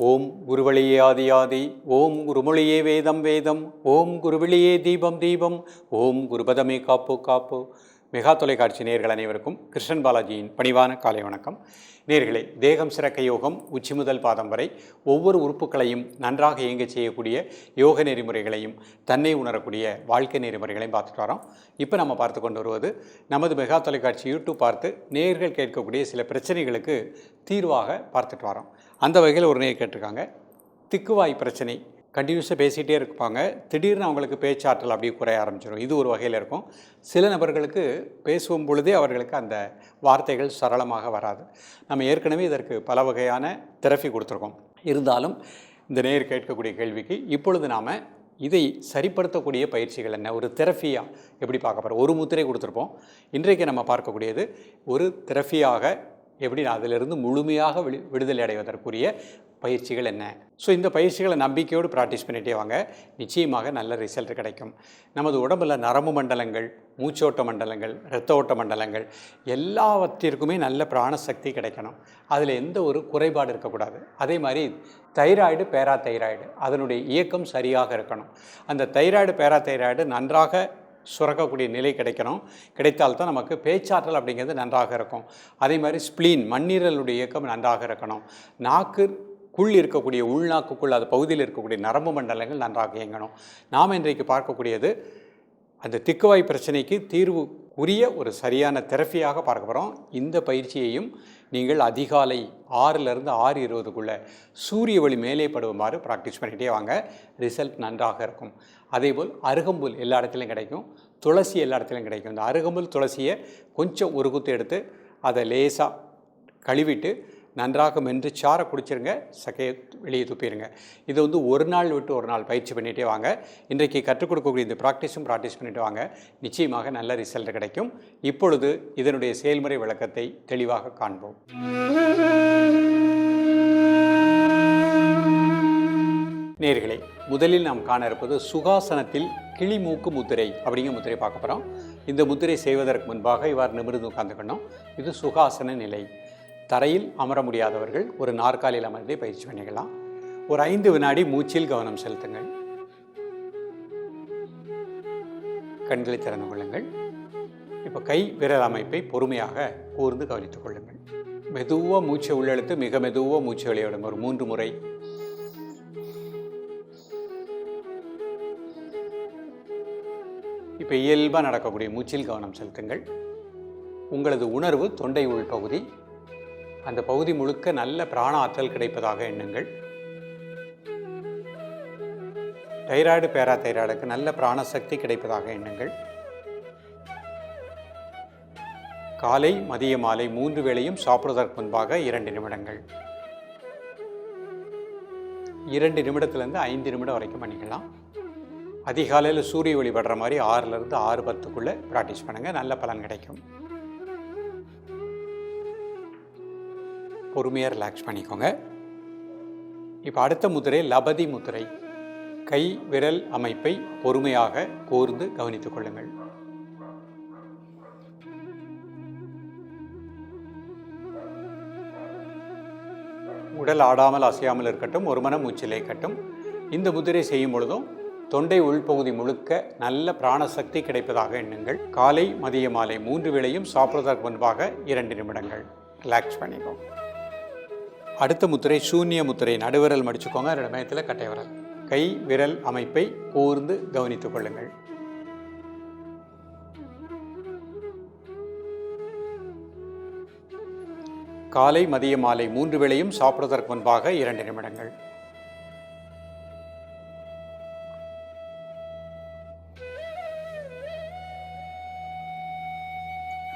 ஓம் குருவழியே ஆதியாதி ஓம் குருமொழியே வேதம் வேதம் ஓம் குருவிழியே தீபம் தீபம் ஓம் குருபதமே காப்பு காப்பு. மெகா தொலைக்காட்சி நேர்கள் அனைவருக்கும் கிருஷ்ணன் பாலாஜியின் பணிவான காலை வணக்கம். நேர்களே தேகம் சிறக்க யோகம் உச்சி முதல் பாதம் வரை ஒவ்வொரு உறுப்புகளையும் நன்றாக இயங்க செய்யக்கூடிய யோக நெறிமுறைகளையும் தன்னை உணரக்கூடிய வாழ்க்கை நெறிமுறைகளையும் பார்த்துட்டு வரோம். இப்போ நம்ம பார்த்து கொண்டு வருவது நமது மெகா தொலைக்காட்சி யூடியூப் பார்த்து நேர்கள் கேட்கக்கூடிய சில பிரச்சனைகளுக்கு தீர்வாக பார்த்துட்டு வரோம். அந்த வகையில் ஒரு நேர் கேட்டிருக்காங்க. திக்குவாய் பிரச்சனை கண்டினியூஸாக பேசிகிட்டே இருப்பாங்க. திடீர்னு அவங்களுக்கு பேச்சாற்றல் அப்படியே குறைய ஆரம்பிச்சிடும் இது ஒரு வகையில் இருக்கும். சில நபர்களுக்கு பேசும் பொழுதே அவர்களுக்கு அந்த வார்த்தைகள் சரளமாக வராது. நம்ம ஏற்கனவே இதற்கு பல வகையான தெரப்பி கொடுத்துருக்கோம். இருந்தாலும் இந்த நேர் கேட்கக்கூடிய கேள்விக்கு இப்பொழுது நாம் இதை சரிப்படுத்தக்கூடிய பயிற்சிகள் என்ன? ஒரு தெரப்பியாக எப்படி பார்க்க போகிறோம் ஒரு முத்திரை கொடுத்துருப்போம். இன்றைக்கு நம்ம பார்க்கக்கூடியது ஒரு தெரப்பியாக எப்படி அதிலிருந்து முழுமையாக விடு விடுதலை அடைவதற்குரிய பயிற்சிகள் என்ன? ஸோ இந்த பயிற்சிகளை நம்பிக்கையோடு ப்ராக்டிஸ் பண்ணிகிட்டே வாங்க. நிச்சயமாக நல்ல ரிசல்ட் கிடைக்கும். நமது உடம்புல நரம்பு மண்டலங்கள் மூச்சோட்ட மண்டலங்கள் இரத்த ஓட்ட மண்டலங்கள் எல்லாவற்றிற்குமே நல்ல பிராணசக்தி கிடைக்கணும். அதில் எந்த ஒரு குறைபாடு இருக்கக்கூடாது. அதே மாதிரி தைராய்டு பேரா தைராய்டு அதனுடைய இயக்கம் சரியாக இருக்கணும். அந்த தைராய்டு பேரா தைராய்டு நன்றாக சுரக்கக்கூடிய நிலை கிடைக்கணும். கிடைத்தால்தான் நமக்கு பேச்சாற்றல் அப்படிங்கிறது நன்றாக இருக்கும். அதே மாதிரி ஸ்ப்ளீன் மண்ணீரலுடைய இயக்கம் நன்றாக இருக்கணும். நாக்கு குள் இருக்கக்கூடிய உள்நாக்குக்குள் அது பகுதியில் இருக்கக்கூடிய நரம்பு மண்டலங்கள் நன்றாக இயங்கணும். நாம் இன்றைக்கு பார்க்கக்கூடியது அந்த திக்குவாய் பிரச்சனைக்கு தீர்வு உரிய ஒரு சரியான தெரப்பியாக பார்க்க போகிறோம் இந்த பயிற்சியையும் நீங்கள் அதிகாலை ஆறிலிருந்து ஆறு இருபதுக்குள்ளே சூரிய ஒளி மேலே படுமாறு ப்ராக்டிஸ் பண்ணிகிட்டே வாங்க. ரிசல்ட் நன்றாக இருக்கும். அதேபோல் அருகம்புல் எல்லா இடத்துலையும் கிடைக்கும். துளசி எல்லா இடத்துலையும் கிடைக்கும். இந்த அருகம்புல் துளசியை கொஞ்சம் ஒரு குத்து எடுத்து அதை லேசாக கழுவிட்டு நன்றாக மென்று சாரை குடிச்சிருங்க சக்கையை வெளியே துப்பிடுங்க இது வந்து ஒரு நாள் விட்டு ஒரு நாள் பயிற்சி பண்ணிகிட்டே வாங்க. இன்றைக்கு கற்றுக் கொடுக்கக்கூடிய இந்த ப்ராக்டிஸும் ப்ராக்டிஸ் பண்ணிட்டு வாங்க. நிச்சயமாக நல்ல ரிசல்ட் கிடைக்கும். இப்பொழுது இதனுடைய செயல்முறை விளக்கத்தை தெளிவாக காண்போம். நேர்களே முதலில் நாம் காண இருப்பது சுகாசனத்தில் கிளிமூக்கு முத்திரை அப்படிங்கிற முத்திரை பார்க்க போகிறோம் இந்த முத்திரை செய்வதற்கு முன்பாக இவ்வாறு நிமிர்ந்து உட்காந்துக்கணும் இது சுகாசன நிலை. தரையில் அமர முடியாதவர்கள் ஒரு நாற்காலியில் அமர்ந்து பயிற்சி பண்ணிக்கலாம். ஒரு ஐந்து வினாடி மூச்சில் கவனம் செலுத்துங்கள். கண்களை திறந்து கொள்ளுங்கள். இப்போ கை விரல் அமைப்பை பொறுமையாக கூர்ந்து கவனித்துக் கொள்ளுங்கள். மெதுவாக மூச்சை உள்ளெழுத்து மிக மெதுவாக மூச்சை வெளியிடும் ஒரு மூன்று முறை. இப்போ இயல்பாக நடக்கக்கூடிய மூச்சில் கவனம் செலுத்துங்கள். உங்களது உணர்வு தொண்டை உள் பகுதி அந்த பகுதி முழுக்க நல்ல பிராண ஆற்றல் கிடைப்பதாக எண்ணுங்கள். தைராய்டு பேரா தைராய்டுக்கு நல்ல பிராணசக்தி கிடைப்பதாக எண்ணுங்கள். காலை மதிய மாலை மூன்று வேளையும் சாப்பிடுவதற்கு முன்பாக இரண்டு நிமிடங்கள். இரண்டு நிமிடத்துலேருந்து ஐந்து நிமிடம் வரைக்கும் பண்ணிக்கலாம். அதிகாலையில் சூரிய ஒளி படுற மாதிரி ஆறுலேருந்து ஆறு பத்துக்குள்ளே ப்ராக்டிஸ் பண்ணுங்கள் நல்ல பலன் கிடைக்கும். பொறுமையாக ரிலாக்ஸ் பண்ணிக்கோங்க. இப்போ அடுத்த முதிரை லபதி முதிரை. கை விரல் அமைப்பை பொறுமையாக கூர்ந்து கவனித்துக் கொள்ளுங்கள். உடல் ஆடாமல் அசையாமல் இருக்கட்டும் ஒரு மன மூச்சிலே கட்டும் இந்த முதிரை செய்யும் பொழுதும் தொண்டை உள்பகுதி முழுக்க நல்ல பிராணசக்தி கிடைப்பதாக எண்ணுங்கள். காலை மதிய மாலை மூன்று வேளையும் சாப்பிடுவதற்கு முன்பாக இரண்டு நிமிடங்கள் ரிலாக்ஸ் பண்ணிக்கோங்க. அடுத்த முத்திரை சூன்ய முத்திரை நடுவிரல் மடிச்சுக்கோங்க. ரெண்டு மயத்தில் கட்டை விரல். கை விரல் அமைப்பை கூர்ந்து கவனித்துக் கொள்ளுங்கள். காலை மதிய மாலை மூன்று வேளையும் சாப்பிடுவதற்கு முன்பாக இரண்டு நிமிடங்கள்.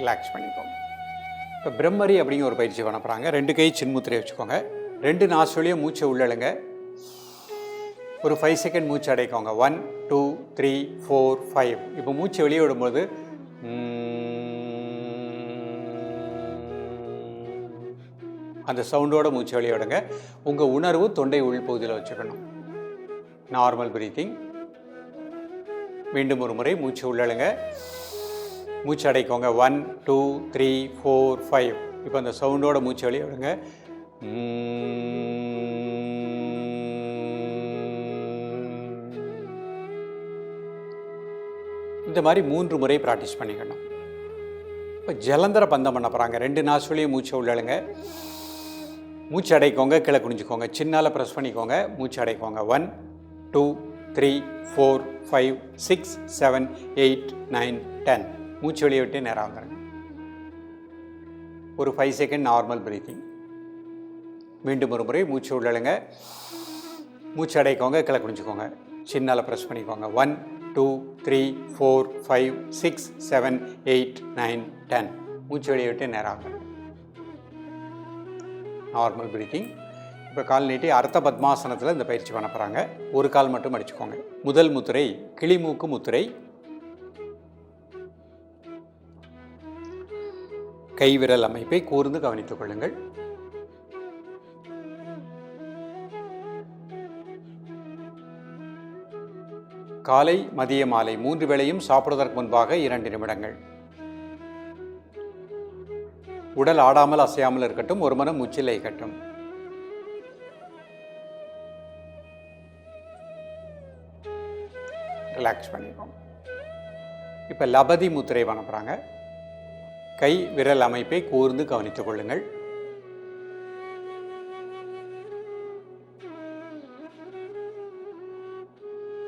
ரிலாக்ஸ் பண்ணிக்கோங்க. இப்போ பிரம்மரி அப்படிங்கிற ஒரு பயிற்சி பண்ண போகிறாங்க ரெண்டு கை சின்முத்திரையை வச்சுக்கோங்க. ரெண்டு நாசுலையும் மூச்சை உள்ளழுங்க. ஒரு ஃபைவ் செகண்ட் மூச்சு அடைக்கோங்க. One two three four five இப்போ மூச்சு வெளியே விடும்போது அந்த சவுண்டோட மூச்சு வெளியே விடுங்க. உங்கள் உணர்வு தொண்டை உள்பகுதியில் வச்சுக்கணும். நார்மல் பிரீத்திங் மீண்டும் ஒரு முறை மூச்சு உள்ளழுங்க. மூச்சு அடைக்கோங்க one two three four five இப்போ அந்த சவுண்டோட மூச்சு வெளியே விடுங்க. இந்த மாதிரி மூன்று முறை ப்ராக்டிஸ் பண்ணிக்கணும். இப்போ ஜலந்தர பந்தம் பண்ண போகிறாங்க ரெண்டு நாசுலையும் மூச்சை உள்ளழுங்க மூச்சு அடைக்கோங்க கீழே குனிஞ்சுக்கோங்க. சின்னால் ப்ரெஸ் பண்ணிக்கோங்க. மூச்சு அடைக்கோங்க one two three four five six seven eight nine ten மூச்சு வெளியே விட்டு நேரம் வந்துடுங்க ஒரு ஃபைவ் செகண்ட் நார்மல் பிரீத்திங் மீண்டும் ஒரு முறை மூச்சு உள்ளழுங்க மூச்சு அடைக்கோங்க கிளை குனிஞ்சுக்கோங்க. சின்னால் ப்ரெஸ் பண்ணிக்கோங்க. One two three four five six seven eight nine ten மூச்சு வெளியே விட்டு நேரம் நார்மல் பிரீத்திங் இப்போ கால் நீட்டி அர்த்த பத்மாசனத்தில் இந்த பயிற்சி பண்ண போகிறாங்க ஒரு கால் மட்டும் அடிச்சுக்கோங்க. முதல் முத்திரை கிளிமூக்கு முத்திரை கைவிரல் அமைப்பை கூர்ந்து கவனித்துக் கொள்ளுங்கள். காலை மதிய மாலை மூன்று வேளையும் சாப்பிடுவதற்கு முன்பாக இரண்டு நிமிடங்கள். உடல் ஆடாமல் அசையாமல் இருக்கட்டும் ஒரு மனம் மூச்சில் இயக்கட்டும். ரிலாக்ஸ் பண்ணிக்கோங்க. இப்போ லபதி முத்திரை பண்ண போகிறாங்க கை விரல் அமைப்பை கூர்ந்து கவனித்துக் கொள்ளுங்கள்.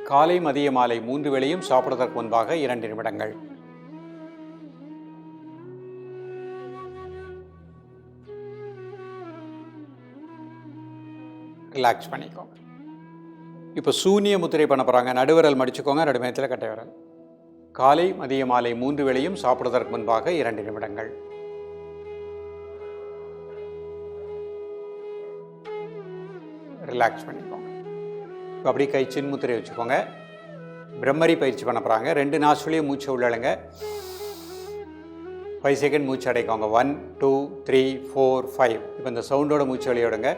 காலை மதிய மாலை மூன்று வேளையும் சாப்பிடுவதற்கு முன்பாக இரண்டு நிமிடங்கள். ரிலாக்ஸ் பண்ணிக்கோங்க. இப்போ சூனிய முத்திரை பண்ண போகிறாங்க நடுவிரல் மடிச்சுக்கோங்க. நடுமயத்தில் கட்டை விரல். காலை மதிய மாலை மூன்று வேளையும் சாப்பிடுவதற்கு முன்பாக இரண்டு நிமிடங்கள். ரிலாக்ஸ் பண்ணிக்கோங்க. இப்போ அப்படியே கை முத்திரை வச்சுக்கோங்க. பிரம்மரி பயிற்சி பண்ண போகிறாங்க ரெண்டு நாசுலையும் மூச்சை உள்ளழுங்க ஃபைவ் செகண்ட் மூச்சு அடைக்கோங்க. One two three four five இப்போ இந்த சவுண்டோட மூச்சு வெளியோடுங்க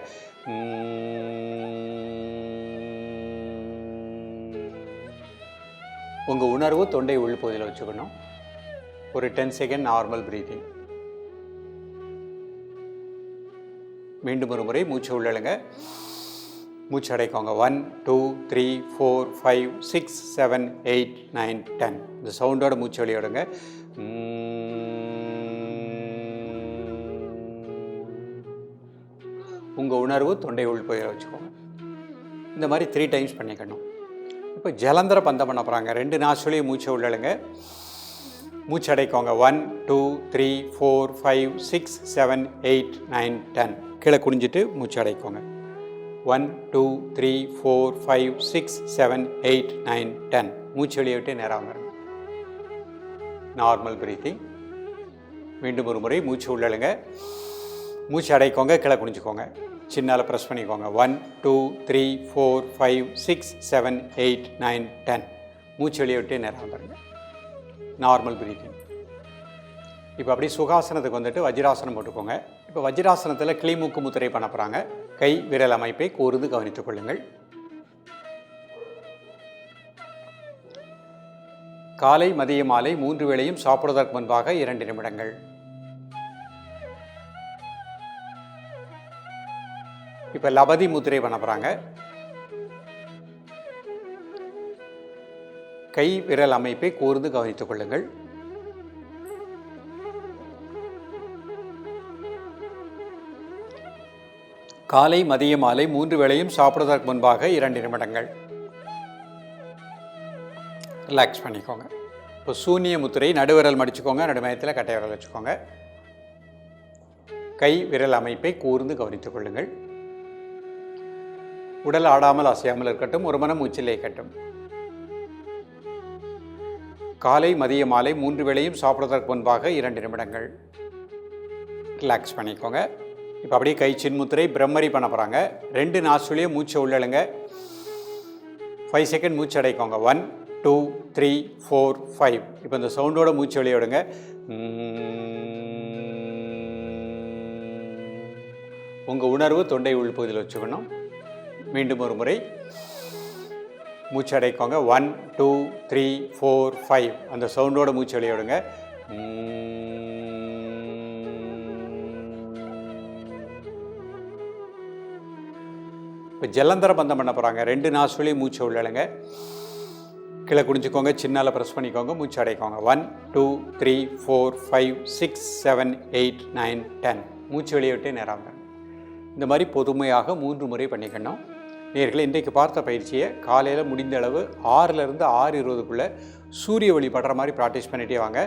உங்கள் உணர்வு தொண்டை உள்பகுதியில் வச்சுக்கணும். ஒரு டென் செகண்ட் நார்மல் ப்ரீதிங் மீண்டும் ஒரு முறை மூச்சு உள்ளழுங்க மூச்சு அடைக்கோங்க. One two three four five six seven eight nine ten இந்த சவுண்டோட மூச்சு வெளியோடுங்க உங்கள் உணர்வு தொண்டை உள்பகுதியில் வச்சுக்கோங்க. இந்த மாதிரி த்ரீ டைம்ஸ் பண்ணிக்கணும். இப்போ ஜலந்தர பந்தம் பண்ண போகிறாங்க ரெண்டு நாசுலையும் மூச்சை உள்ளழுங்க. மூச்சு அடைக்கோங்க one two three four five six seven eight nine ten கீழே குனிஞ்சிட்டு மூச்சு அடைக்கோங்க one two three four five six seven eight nine ten மூச்சு வெளியே விட்டு நேராக வருங்க. நார்மல் பிரீத்திங் மீண்டும் ஒரு முறை மூச்சு உள்ளழுங்க. மூச்சு அடைக்கோங்க கீழே குனிஞ்சுக்கோங்க. சின்னால் ப்ரெஸ் பண்ணிக்கோங்க. One two three four five six seven eight nine ten மூச்சு வெளியே விட்டு நேரம் பாருங்கள் நார்மல் பிரீத்திங் இப்போ அப்படியே சுகாசனத்துக்கு வந்துட்டு வஜ்ராசனம் போட்டுக்கோங்க. இப்போ வஜ்ராசனத்தில் கிளிமூக்கு முத்திரை பண்ண போகிறாங்க கை விரல் அமைப்பை கூர்ந்து கவனித்துக் கொள்ளுங்கள். காலை மதிய மாலை மூன்று வேளையும் சாப்பிடுவதற்கு முன்பாக இரண்டு நிமிடங்கள். இப்போ லபதி முத்திரை பண்ண போகிறாங்க கை விரல் அமைப்பை கூர்ந்து கவனித்துக் கொள்ளுங்கள். காலை மதிய மாலை மூன்று வேளையும் சாப்பிடுவதற்கு முன்பாக இரண்டு நிமிடங்கள். ரிலாக்ஸ் பண்ணிக்கோங்க. இப்போ சூனிய முத்திரை நடுவிரல் மடிச்சுக்கோங்க நடுமயத்தில் கட்டை விரல் வச்சுக்கோங்க. கை விரல் அமைப்பை கூர்ந்து கவனித்துக் கொள்ளுங்கள். உடல் ஆடாமல் அசையாமல் இருக்கட்டும் ஒரு மனம் மூச்சிலே கட்டும் காலை மதிய மாலை மூன்று வேளையும் சாப்பிடுவதற்கு முன்பாக இரண்டு நிமிடங்கள். ரிலாக்ஸ் பண்ணிக்கோங்க. இப்போ அப்படியே கை சின்முத்திரை பிரம்மரி பண்ண போகிறாங்க ரெண்டு நாசுலையும் மூச்சை உள்ளழுங்க ஃபைவ் செகண்ட் மூச்சு அடைக்கோங்க. One two three four five இப்போ இந்த சவுண்டோட மூச்சு வெளியிடுங்க உங்கள் உணர்வு தொண்டை உள்பகுதியில் வச்சுக்கணும். மீண்டும் ஒரு முறை மூச்சு அடைக்கோங்க one two three four five அந்த சவுண்டோட மூச்சு விளையாடுங்க விடுங்க. இப்போ ஜலந்தர பந்தம் பண்ண போகிறாங்க ரெண்டு நாசுலையும் மூச்சு உள்ளழுங்க கீழே குடிஞ்சுக்கோங்க சின்னால் ப்ரெஸ் பண்ணிக்கோங்க. மூச்சு அடைக்கோங்க. One two three four five six seven eight nine ten மூச்சு வெளியே விட்டு நேராங்க இந்த மாதிரி பொதுமையாக மூன்று முறை பண்ணிக்கணும். நேர்களை இன்றைக்கு பார்த்த பயிற்சியை காலையில் முடிந்த அளவு ஆறிலிருந்து ஆறு இருபதுக்குள்ளே சூரிய ஒளி படுற மாதிரி ப்ராக்டிஸ் பண்ணிகிட்டே வாங்க.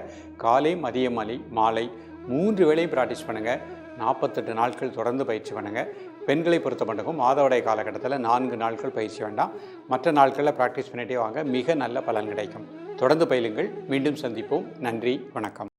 காலை மதியம் மாலை மாலை மூன்று வேளையும் ப்ராக்டிஸ் பண்ணுங்கள் நாற்பத்தெட்டு நாட்கள் தொடர்ந்து பயிற்சி பண்ணுங்கள் பெண்களை பொறுத்த மட்டும் மாதவிடாய் காலகட்டத்தில் நான்கு நாட்கள் பயிற்சி வேண்டாம். மற்ற நாட்களில் ப்ராக்டிஸ் பண்ணிகிட்டே வாங்க. மிக நல்ல பலன் கிடைக்கும். தொடர்ந்து பயிலுங்கள். மீண்டும் சந்திப்போம். நன்றி. வணக்கம்.